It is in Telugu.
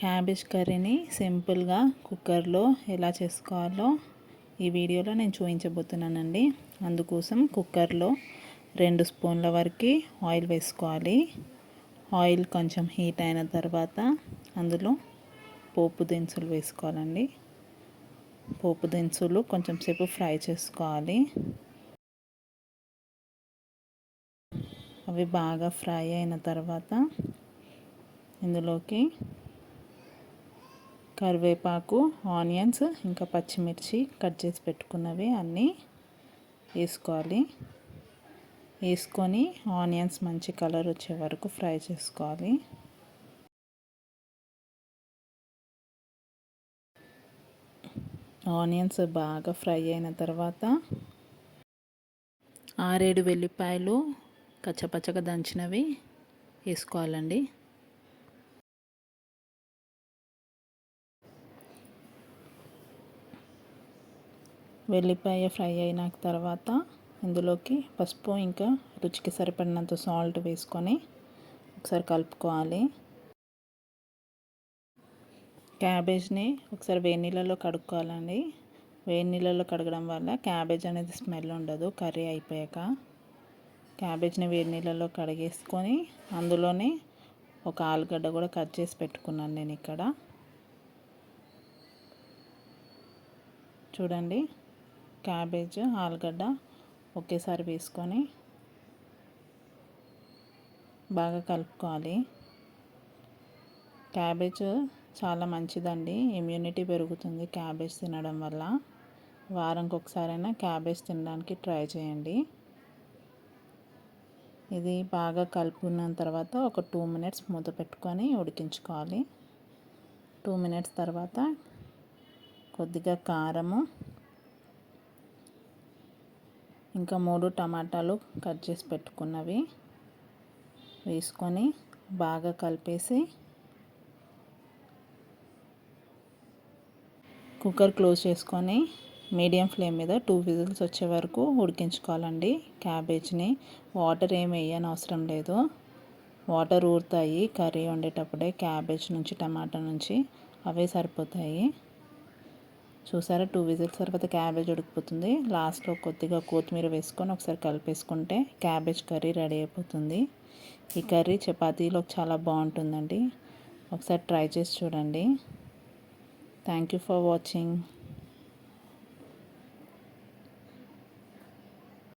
క్యాబేజ్ కర్రీని సింపుల్గా కుక్కర్లో ఎలా చేసుకోవాలో ఈ వీడియోలో నేను చూపించబోతున్నానండి. అందుకోసం కుక్కర్లో రెండు స్పూన్ల వరకు ఆయిల్ వేసుకోవాలి. ఆయిల్ కొంచెం హీట్ అయిన తర్వాత అందులో పోపు దినుసులు వేసుకోవాలండి. పోపు దినుసులు కొంచెం సేపు ఫ్రై చేసుకోవాలి. అవి బాగా ఫ్రై అయిన తర్వాత ఇందులోకి కరివేపాకు ఆనియన్స్ ఇంకా పచ్చిమిర్చి కట్ చేసి పెట్టుకున్నవి అన్నీ వేసుకోవాలి. వేసుకొని ఆనియన్స్ మంచి కలర్ వచ్చే వరకు ఫ్రై చేసుకోవాలి. ఆనియన్స్ బాగా ఫ్రై అయిన తర్వాత ఆరేడు వెల్లిపాయలు కచ్చపచ్చగా దంచినవి వేసుకోవాలండి. వెల్లిపాయ ఫ్రై అయిన తర్వాత ఇందులోకి పసుపు ఇంకా రుచికి సరిపడినంత సాల్ట్ వేసుకొని ఒకసారి కలుపుకోవాలి. క్యాబేజ్ని ఒకసారి వేడి నీళ్ళలో కడుక్కోవాలండి. వేడి నీళ్ళలో కడగడం వల్ల క్యాబేజ్ అనేది స్మెల్ ఉండదు కర్రీ అయిపోయాక. క్యాబేజ్ని వేడి నీళ్ళలో కడిగేసుకొని అందులోనే ఒక ఆలుగడ్డ కూడా కట్ చేసి పెట్టుకున్నాను నేను ఇక్కడ. చూడండి. క్యాబేజ్ ఆలుగడ్డ ఒకేసారి వేసుకొని బాగా కలుపుకోవాలి. క్యాబేజ్ చాలా మంచిదండి. ఇమ్యూనిటీ పెరుగుతుంది క్యాబేజ్ తినడం వల్ల. వారంకి ఒకసారైనా క్యాబేజ్ తినడానికి ట్రై చేయండి. ఇది బాగా కలుపుకున్న తర్వాత ఒక టూ మినిట్స్ మూత పెట్టుకొని ఉడికించుకోవాలి. టూ మినిట్స్ తర్వాత కొద్దిగా కారము ఇంకా మూడు టమాటాలు కట్ చేసి పెట్టుకున్నవి. వేసుకొని బాగా కలిపేసి కుక్కర్ క్లోజ్ చేసుకొని మీడియం ఫ్లేమ్ మీద టూ విజిల్స్ వచ్చే వరకు ఉడికించుకోవాలండి. క్యాబేజ్ని వాటర్ ఏమి వేయని అవసరం లేదు. వాటర్ ఊరుతాయి కర్రీ వండేటప్పుడే క్యాబేజ్ నుంచి టమాటా నుంచి అవే సరిపోతాయి. చూసారా? టూ విజిల్స్ తర్వాత క్యాబేజ్ ఉడికిపోతుంది. లాస్ట్లో కొద్దిగా కొత్తిమీర వేసుకొని ఒకసారి కలిపేసుకుంటే క్యాబేజ్ కర్రీ రెడీ అయిపోతుంది. ఈ కర్రీ చపాతీలో చాలా బాగుంటుందండి. ఒకసారి ట్రై చేసి చూడండి. Thank you for watching